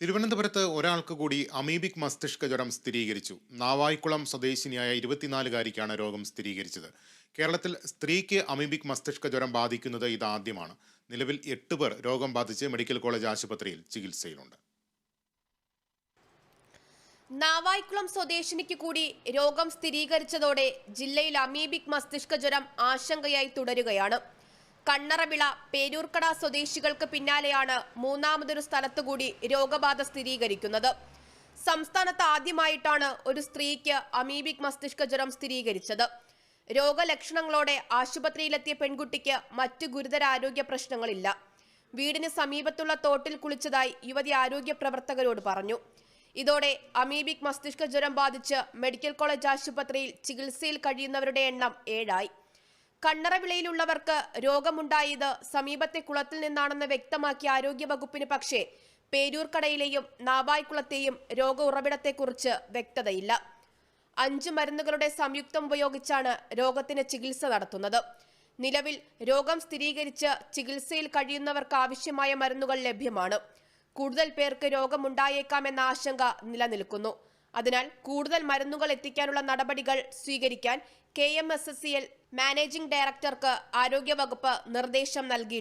തിരുവനന്തപുരത്ത് ഒരാൾക്ക് കൂടി അമീബിക് മസ്തിഷ്ക ജ്വരം സ്ഥിരീകരിച്ചു. നാവായിക്കുളം സ്വദേശിനിയായ ഇരുപത്തിനാലുകാരിക്കാണ് രോഗം സ്ഥിരീകരിച്ചത്. കേരളത്തിൽ സ്ത്രീക്ക് അമീബിക് മസ്തിഷ്ക ജ്വരം ബാധിക്കുന്നത് ഇതാദ്യമാണ്. നിലവിൽ എട്ട് പേർ രോഗം ബാധിച്ച് മെഡിക്കൽ കോളേജ് ആശുപത്രിയിൽ ചികിത്സയിലുണ്ട്. നാവായിക്കുളം സ്വദേശിനിക്ക് കൂടി രോഗം സ്ഥിരീകരിച്ചതോടെ ജില്ലയിൽ അമീബിക് മസ്തിഷ്ക ജ്വരം ആശങ്കയായി തുടരുകയാണ്. കണ്ണറവിള പേരൂർക്കട സ്വദേശികൾക്ക് പിന്നാലെയാണ് മൂന്നാമതൊരു സ്ഥലത്തുകൂടി രോഗബാധ സ്ഥിരീകരിക്കുന്നത്. സംസ്ഥാനത്ത് ആദ്യമായിട്ടാണ് ഒരു സ്ത്രീക്ക് അമീബിക് മസ്തിഷ്ക ജ്വരം സ്ഥിരീകരിച്ചത്. രോഗലക്ഷണങ്ങളോടെ ആശുപത്രിയിലെത്തിയ പെൺകുട്ടിക്ക് മറ്റു ഗുരുതര ആരോഗ്യ പ്രശ്നങ്ങളില്ല. വീടിന് സമീപത്തുള്ള തോട്ടിൽ കുളിച്ചതായി യുവതി ആരോഗ്യ പ്രവർത്തകരോട് പറഞ്ഞു. ഇതോടെ അമീബിക് മസ്തിഷ്ക ജ്വരം ബാധിച്ച് മെഡിക്കൽ കോളേജ് ആശുപത്രിയിൽ ചികിത്സയിൽ കഴിയുന്നവരുടെ എണ്ണം ഏഴായി. കണ്ണറവിളയിലുള്ളവർക്ക് രോഗമുണ്ടായത് സമീപത്തെ കുളത്തിൽ നിന്നാണെന്ന് വ്യക്തമാക്കിയ ആരോഗ്യവകുപ്പിന് പക്ഷേ പേരൂർക്കടയിലെയും നാവായ്ക്കുളത്തെയും രോഗ ഉറവിടത്തെക്കുറിച്ച് വ്യക്തതയില്ല. അഞ്ച് മരുന്നുകളുടെ സംയുക്തം ഉപയോഗിച്ചാണ് രോഗത്തിന് ചികിത്സ നടത്തുന്നത്. നിലവിൽ രോഗം സ്ഥിരീകരിച്ച് ചികിത്സയിൽ കഴിയുന്നവർക്ക് ആവശ്യമായ മരുന്നുകൾ ലഭ്യമാണ്. കൂടുതൽ പേർക്ക് രോഗമുണ്ടായേക്കാമെന്ന ആശങ്ക നിലനിൽക്കുന്നു. അതിനാൽ കൂടുതൽ മരുന്നുകൾ എത്തിക്കാനുള്ള നടപടികൾ സ്വീകരിക്കാൻ K M S S C L managing ഡയറക്ടർക്ക് ആരോഗ്യവകുപ്പ് നിർദ്ദേശം നൽകി